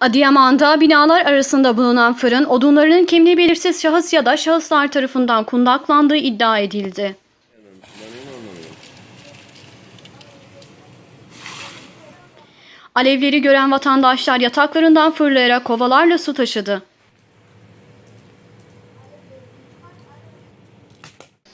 Adıyaman'da binalar arasında bulunan fırın odunlarının kimliği belirsiz şahıs ya da şahıslar tarafından kundaklandığı iddia edildi. Alevleri gören vatandaşlar yataklarından fırlayarak kovalarla su taşıdı.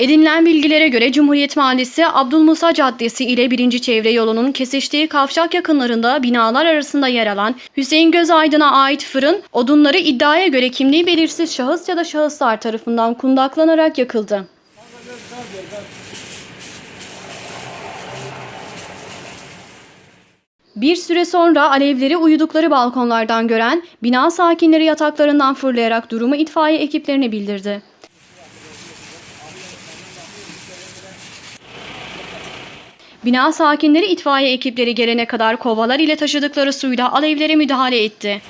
Edinilen bilgilere göre Cumhuriyet Mahallesi Abdülmusa Caddesi ile 1. Çevre yolunun kesiştiği kavşak yakınlarında binalar arasında yer alan Hüseyin Gözaydın'a ait fırın odunları iddiaya göre kimliği belirsiz şahıs ya da şahıslar tarafından kundaklanarak yakıldı. Bir süre sonra alevleri uyudukları balkonlardan gören bina sakinleri yataklarından fırlayarak durumu itfaiye ekiplerine bildirdi. Bina sakinleri itfaiye ekipleri gelene kadar kovalar ile taşıdıkları suyla alevlere müdahale etti.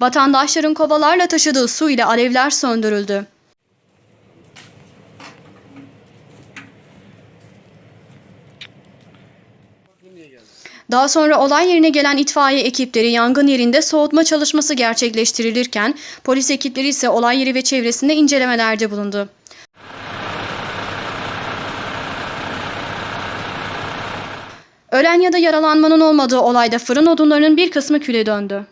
Vatandaşların kovalarla taşıdığı su ile alevler söndürüldü. Daha sonra olay yerine gelen itfaiye ekipleri yangın yerinde soğutma çalışması gerçekleştirilirken polis ekipleri ise olay yeri ve çevresinde incelemelerde bulundu. Ölen ya da yaralanmanın olmadığı olayda fırın odunlarının bir kısmı küle döndü.